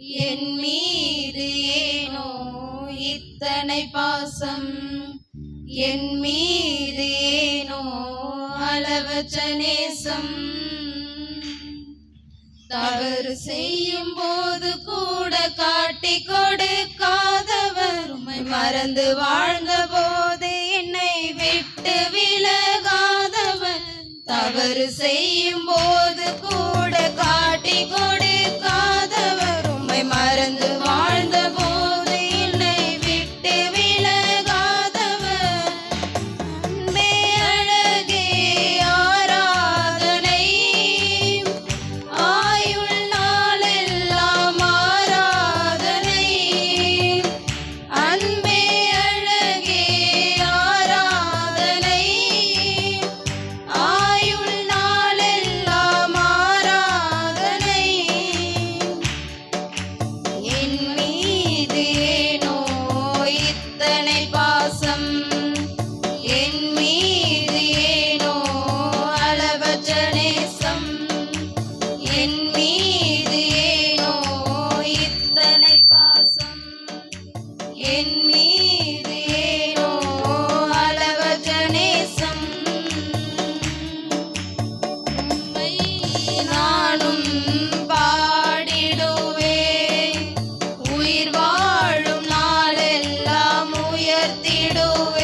என் மீது ஏனோ இத்தனை பாசம்? என் மீது ஏனோ அளவற்ற தவறு செய்யும் போது கூட காட்டி கொடுக்காதவர் உமை மறந்து வாழ்ந்த போது என்னை விட்டு விலகாதவர். தவறு செய்யும் போது சிந்தனை பாசம் உயர்த்திடுவே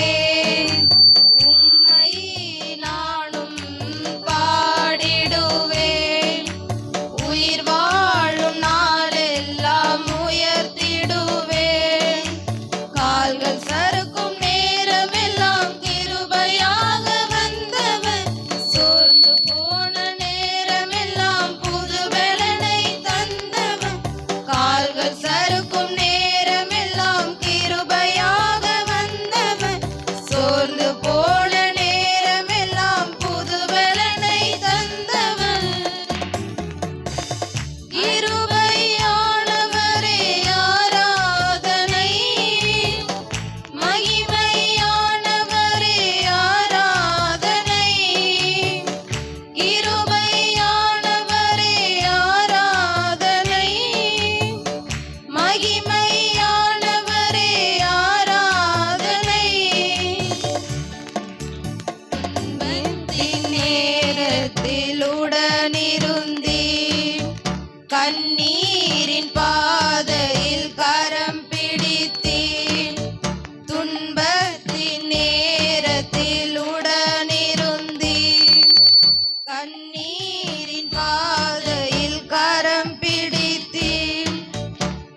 கண்ணீரின் பாதையில் கரம் பிடித்தேன்.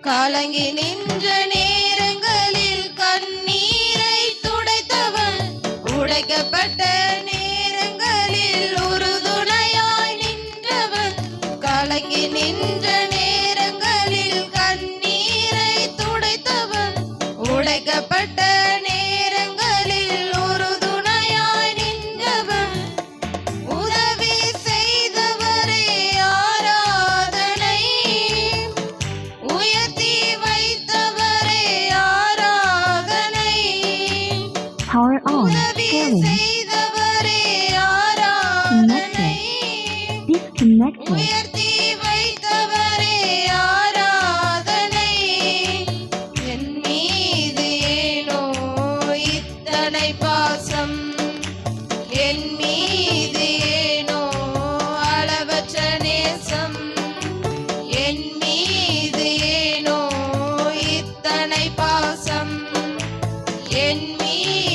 கலங்கி நின்ற நேரங்கள் in me.